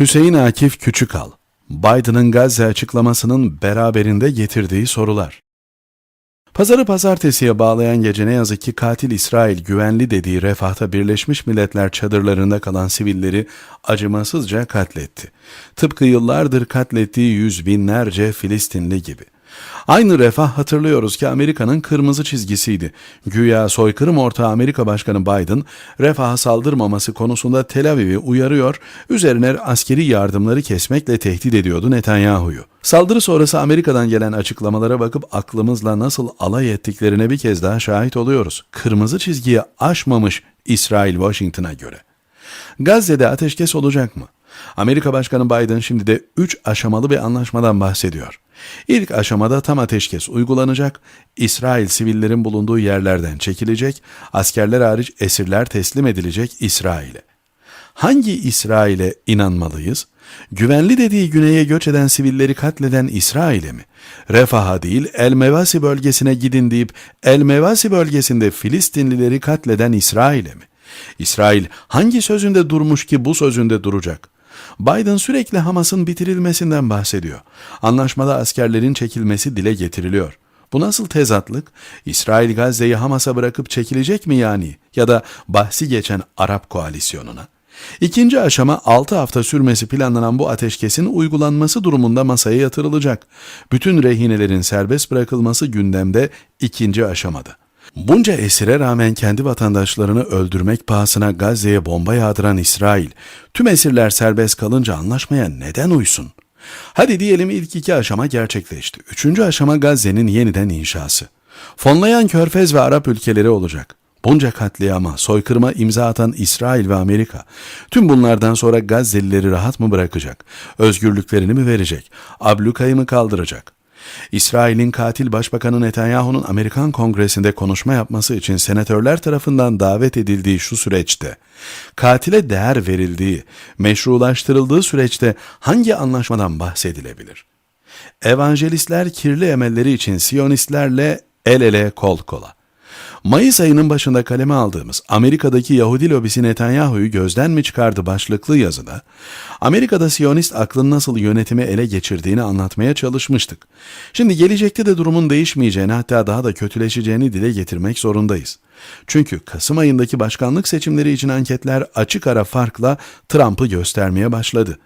Hüseyin Akif Küçükal, Biden'ın Gazze açıklamasının beraberinde getirdiği sorular. Pazarı pazartesiye bağlayan gece ne yazık ki katil İsrail güvenli dediği refahta Birleşmiş Milletler çadırlarında kalan sivilleri acımasızca katletti. Tıpkı yıllardır katlettiği yüz binlerce Filistinli gibi. Aynı refah hatırlıyoruz ki Amerika'nın kırmızı çizgisiydi. Güya soykırım ortağı Amerika Başkanı Biden, refaha saldırmaması konusunda Tel Aviv'i uyarıyor, üzerine askeri yardımları kesmekle tehdit ediyordu Netanyahu'yu. Saldırı sonrası Amerika'dan gelen açıklamalara bakıp aklımızla nasıl alay ettiklerine bir kez daha şahit oluyoruz. Kırmızı çizgiyi aşmamış İsrail Washington'a göre. Gazze'de ateşkes olacak mı? Amerika Başkanı Biden şimdi de 3 aşamalı bir anlaşmadan bahsediyor. İlk aşamada tam ateşkes uygulanacak, İsrail sivillerin bulunduğu yerlerden çekilecek, askerler hariç esirler teslim edilecek İsrail'e. Hangi İsrail'e inanmalıyız? Güvenli dediği güneye göç eden sivilleri katleden İsrail'e mi? Refaha değil El Mevasi bölgesine gidin deyip El Mevasi bölgesinde Filistinlileri katleden İsrail'e mi? İsrail hangi sözünde durmuş ki bu sözünde duracak? Biden sürekli Hamas'ın bitirilmesinden bahsediyor. Anlaşmada askerlerin çekilmesi dile getiriliyor. Bu nasıl tezatlık? İsrail Gazze'yi Hamas'a bırakıp çekilecek mi yani? Ya da bahsi geçen Arap koalisyonuna? İkinci aşama 6 hafta sürmesi planlanan bu ateşkesin uygulanması durumunda masaya yatırılacak. Bütün rehinelerin serbest bırakılması gündemde ikinci aşamada. Bunca esire rağmen kendi vatandaşlarını öldürmek pahasına Gazze'ye bomba yağdıran İsrail, tüm esirler serbest kalınca anlaşmaya neden uysun? Hadi diyelim ilk iki aşama gerçekleşti. Üçüncü aşama Gazze'nin yeniden inşası. Fonlayan Körfez ve Arap ülkeleri olacak. Bunca katliama, soykırıma imza atan İsrail ve Amerika, tüm bunlardan sonra Gazze'lileri rahat mı bırakacak? Özgürlüklerini mi verecek? Ablukayı mı kaldıracak? İsrail'in katil başbakanı Netanyahu'nun Amerikan Kongresi'nde konuşma yapması için senatörler tarafından davet edildiği şu süreçte, katile değer verildiği, meşrulaştırıldığı süreçte hangi anlaşmadan bahsedilebilir? Evangelistler kirli emelleri için Siyonistlerle el ele kol kola. Mayıs ayının başında kaleme aldığımız Amerika'daki Yahudi lobisi Netanyahu'yu gözden mi çıkardı başlıklı yazıda, Amerika'da Siyonist aklın nasıl yönetimi ele geçirdiğini anlatmaya çalışmıştık. Şimdi gelecekte de durumun değişmeyeceğini hatta daha da kötüleşeceğini dile getirmek zorundayız. Çünkü Kasım ayındaki başkanlık seçimleri için anketler açık ara farkla Trump'ı göstermeye başladı.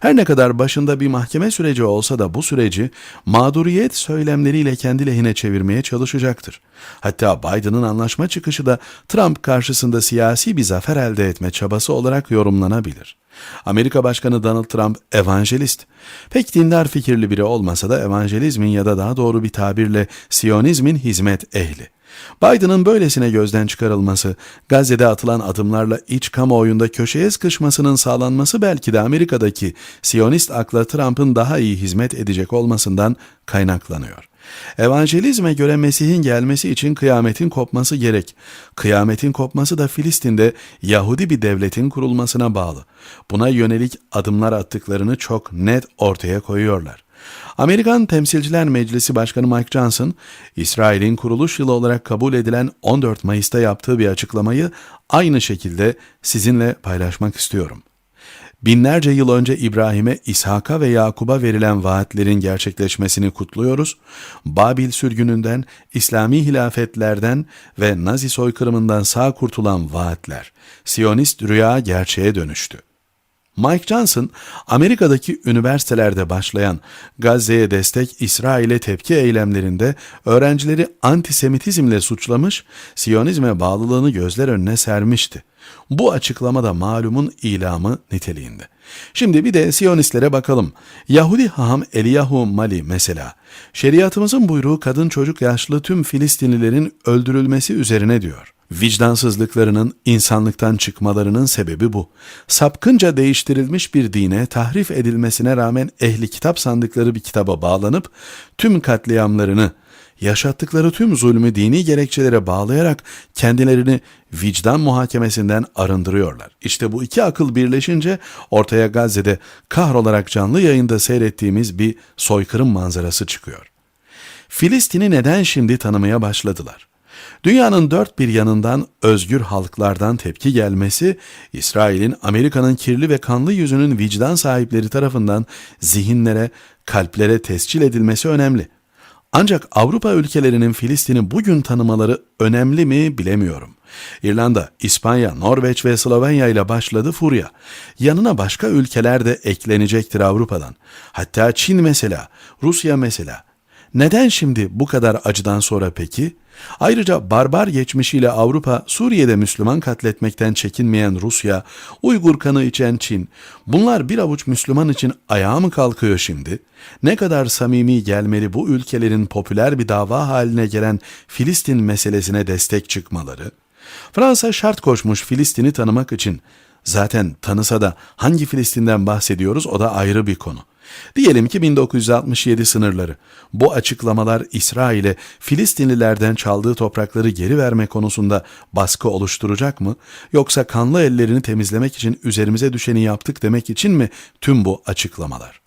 Her ne kadar başında bir mahkeme süreci olsa da bu süreci mağduriyet söylemleriyle kendi lehine çevirmeye çalışacaktır. Hatta Biden'ın anlaşma çıkışı da Trump karşısında siyasi bir zafer elde etme çabası olarak yorumlanabilir. Amerika Başkanı Donald Trump evangelist. Pek dindar fikirli biri olmasa da evangelizmin ya da daha doğru bir tabirle Siyonizmin hizmet ehli. Biden'ın böylesine gözden çıkarılması, Gazze'de atılan adımlarla iç kamuoyunda köşeye sıkışmasının sağlanması belki de Amerika'daki Siyonist akla Trump'ın daha iyi hizmet edecek olmasından kaynaklanıyor. Evangelizme göre Mesih'in gelmesi için kıyametin kopması gerek. Kıyametin kopması da Filistin'de Yahudi bir devletin kurulmasına bağlı. Buna yönelik adımlar attıklarını çok net ortaya koyuyorlar. Amerikan Temsilciler Meclisi Başkanı Mike Johnson, İsrail'in kuruluş yılı olarak kabul edilen 14 Mayıs'ta yaptığı bir açıklamayı aynı şekilde sizinle paylaşmak istiyorum. Binlerce yıl önce İbrahim'e, İshak'a ve Yakub'a verilen vaatlerin gerçekleşmesini kutluyoruz. Babil sürgününden, İslami hilafetlerden ve Nazi soykırımından sağ kurtulan vaatler, Siyonist rüya gerçeğe dönüştü. Mike Johnson, Amerika'daki üniversitelerde başlayan Gazze'ye destek, İsrail'e tepki eylemlerinde öğrencileri antisemitizmle suçlamış, Siyonizme bağlılığını gözler önüne sermişti. Bu açıklamada malumun ilamı niteliğinde. Şimdi bir de Siyonistlere bakalım. Yahudi haham Eliyahu Mali mesela. Şeriatımızın buyruğu kadın çocuk yaşlı tüm Filistinlilerin öldürülmesi üzerine diyor. Vicdansızlıklarının, insanlıktan çıkmalarının sebebi bu. Sapkınca değiştirilmiş bir dine tahrif edilmesine rağmen ehli kitap sandıkları bir kitaba bağlanıp tüm katliamlarını, yaşattıkları tüm zulmü dini gerekçelere bağlayarak kendilerini vicdan muhakemesinden arındırıyorlar. İşte bu iki akıl birleşince ortaya Gazze'de kahrolarak canlı yayında seyrettiğimiz bir soykırım manzarası çıkıyor. Filistin'i neden şimdi tanımaya başladılar? Dünyanın dört bir yanından özgür halklardan tepki gelmesi, İsrail'in Amerika'nın kirli ve kanlı yüzünün vicdan sahipleri tarafından zihinlere, kalplere tescil edilmesi önemli. Ancak Avrupa ülkelerinin Filistin'i bugün tanımaları önemli mi bilemiyorum. İrlanda, İspanya, Norveç ve Slovenya ile başladı furya. Yanına başka ülkeler de eklenecektir Avrupa'dan. Hatta Çin mesela, Rusya mesela. Neden şimdi bu kadar acıdan sonra peki? Ayrıca barbar geçmişiyle Avrupa, Suriye'de Müslüman katletmekten çekinmeyen Rusya, Uygur kanı içen Çin, bunlar bir avuç Müslüman için ayağa mı kalkıyor şimdi? Ne kadar samimi gelmeli bu ülkelerin popüler bir dava haline gelen Filistin meselesine destek çıkmaları? Fransa şart koşmuş Filistin'i tanımak için. Zaten tanısa da hangi Filistin'den bahsediyoruz o da ayrı bir konu. Diyelim ki 1967 sınırları. Bu açıklamalar İsrail'e Filistinlilerden çaldığı toprakları geri verme konusunda baskı oluşturacak mı? Yoksa kanlı ellerini temizlemek için üzerimize düşeni yaptık demek için mi tüm bu açıklamalar?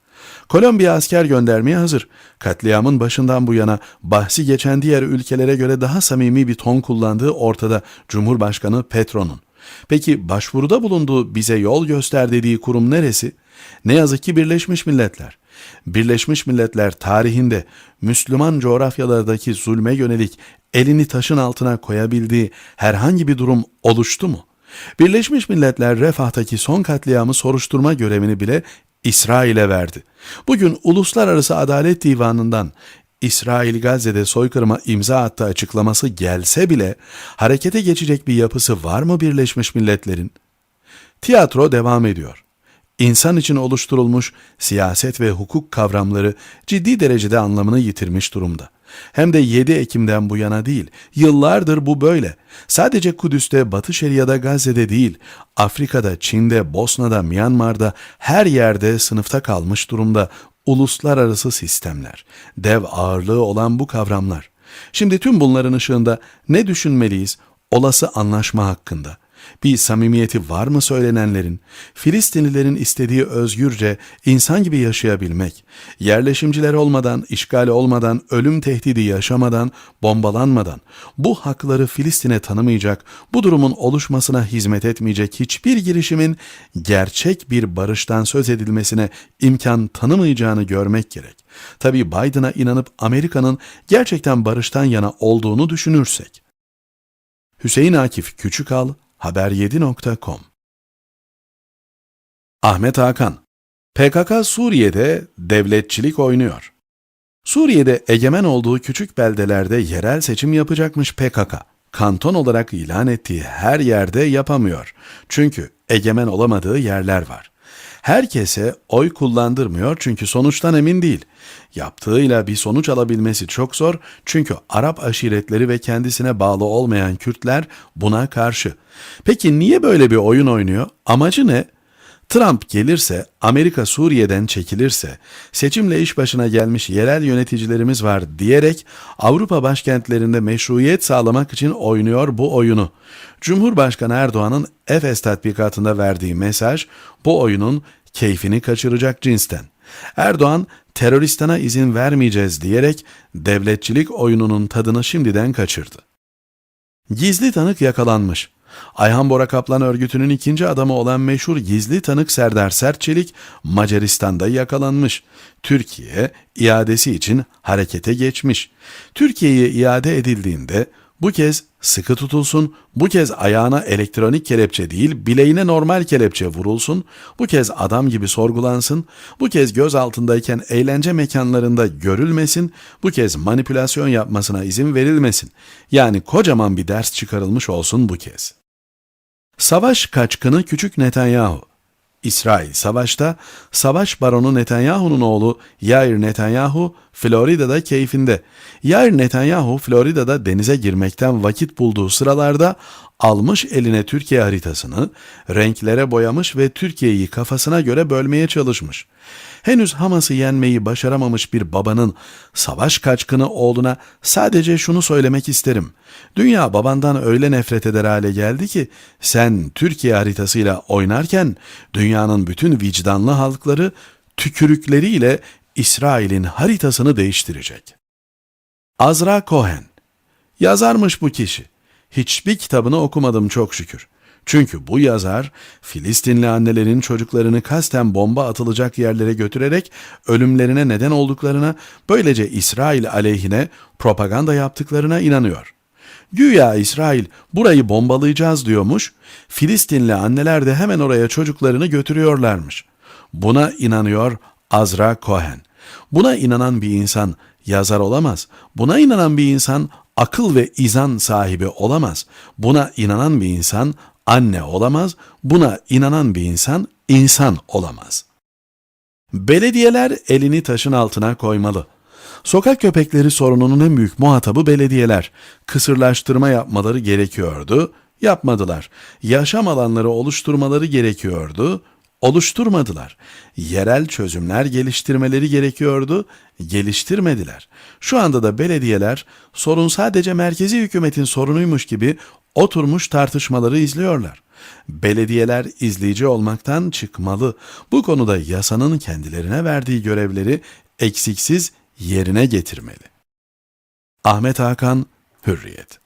Kolombiya asker göndermeye hazır. Katliamın başından bu yana bahsi geçen diğer ülkelere göre daha samimi bir ton kullandığı ortada Cumhurbaşkanı Petro'nun. Peki başvuruda bulunduğu bize yol göster dediği kurum neresi? Ne yazık ki Birleşmiş Milletler. Birleşmiş Milletler tarihinde Müslüman coğrafyalardaki zulme yönelik elini taşın altına koyabildiği herhangi bir durum oluştu mu? Birleşmiş Milletler Refah'taki son katliamı soruşturma görevini bile İsrail'e verdi. Bugün Uluslararası Adalet Divanı'ndan İsrail Gazze'de soykırıma imza attı açıklaması gelse bile harekete geçecek bir yapısı var mı Birleşmiş Milletler'in? Tiyatro devam ediyor. İnsan için oluşturulmuş siyaset ve hukuk kavramları ciddi derecede anlamını yitirmiş durumda. Hem de 7 Ekim'den bu yana değil, yıllardır bu böyle. Sadece Kudüs'te, Batı Şeria'da, Gazze'de değil, Afrika'da, Çin'de, Bosna'da, Myanmar'da her yerde sınıfta kalmış durumda uluslararası sistemler, dev ağırlığı olan bu kavramlar. Şimdi tüm bunların ışığında ne düşünmeliyiz olası anlaşma hakkında? Bir samimiyeti var mı söylenenlerin? Filistinlilerin istediği özgürce insan gibi yaşayabilmek, yerleşimciler olmadan, işgal olmadan, ölüm tehdidi yaşamadan, bombalanmadan, bu hakları Filistin'e tanımayacak, bu durumun oluşmasına hizmet etmeyecek hiçbir girişimin gerçek bir barıştan söz edilmesine imkan tanımayacağını görmek gerek. Tabii Biden'a inanıp Amerika'nın gerçekten barıştan yana olduğunu düşünürsek. Hüseyin Akif Küçükal, haber7.com Ahmet Hakan PKK Suriye'de devletçilik oynuyor. Suriye'de egemen olduğu küçük beldelerde yerel seçim yapacakmış PKK. Kanton olarak ilan ettiği her yerde yapamıyor. Çünkü egemen olamadığı yerler var. Herkese oy kullandırmıyor çünkü sonuçtan emin değil. Yaptığıyla bir sonuç alabilmesi çok zor çünkü Arap aşiretleri ve kendisine bağlı olmayan Kürtler buna karşı. Peki niye böyle bir oyun oynuyor? Amacı ne? Trump gelirse, Amerika Suriye'den çekilirse, seçimle iş başına gelmiş yerel yöneticilerimiz var diyerek Avrupa başkentlerinde meşruiyet sağlamak için oynuyor bu oyunu. Cumhurbaşkanı Erdoğan'ın Efes tatbikatında verdiği mesaj bu oyunun keyfini kaçıracak cinsten. Erdoğan teröristana izin vermeyeceğiz diyerek devletçilik oyununun tadını şimdiden kaçırdı. Gizli tanık yakalanmış. Ayhan Bora Kaplan örgütünün ikinci adamı olan meşhur gizli tanık Serdar Sertçelik Macaristan'da yakalanmış. Türkiye iadesi için harekete geçmiş. Türkiye'ye iade edildiğinde bu kez sıkı tutulsun, bu kez ayağına elektronik kelepçe değil, bileğine normal kelepçe vurulsun, bu kez adam gibi sorgulansın, bu kez göz altındayken eğlence mekanlarında görülmesin, bu kez manipülasyon yapmasına izin verilmesin. Yani kocaman bir ders çıkarılmış olsun bu kez. Savaş kaçkını küçük Netanyahu. İsrail savaşta, savaş baronu Netanyahu'nun oğlu Yair Netanyahu Florida'da keyfinde. Yair Netanyahu Florida'da denize girmekten vakit bulduğu sıralarda almış eline Türkiye haritasını, renklere boyamış ve Türkiye'yi kafasına göre bölmeye çalışmış. Henüz Hamas'ı yenmeyi başaramamış bir babanın savaş kaçkını oğluna sadece şunu söylemek isterim. Dünya babandan öyle nefret eder hale geldi ki sen Türkiye haritasıyla oynarken dünyanın bütün vicdanlı halkları tükürükleriyle İsrail'in haritasını değiştirecek. Azra Cohen Yazarmış bu kişi. Hiçbir kitabını okumadım çok şükür. Çünkü bu yazar Filistinli annelerin çocuklarını kasten bomba atılacak yerlere götürerek ölümlerine neden olduklarına, böylece İsrail aleyhine propaganda yaptıklarına inanıyor. Güya İsrail burayı bombalayacağız diyormuş, Filistinli anneler de hemen oraya çocuklarını götürüyorlarmış. Buna inanıyor Azra Cohen. Buna inanan bir insan yazar olamaz. Buna inanan bir insan akıl ve izan sahibi olamaz. Buna inanan bir insan anne olamaz. Buna inanan bir insan insan olamaz. Belediyeler elini taşın altına koymalı. Sokak köpekleri sorununun en büyük muhatabı belediyeler. Kısırlaştırma yapmaları gerekiyordu, yapmadılar. Yaşam alanları oluşturmaları gerekiyordu, oluşturmadılar. Yerel çözümler geliştirmeleri gerekiyordu, geliştirmediler. Şu anda da belediyeler sorun sadece merkezi hükümetin sorunuymuş gibi oturmuş tartışmaları izliyorlar. Belediyeler izleyici olmaktan çıkmalı. Bu konuda yasanın kendilerine verdiği görevleri eksiksiz yerine getirmeli. Ahmet Hakan Hürriyet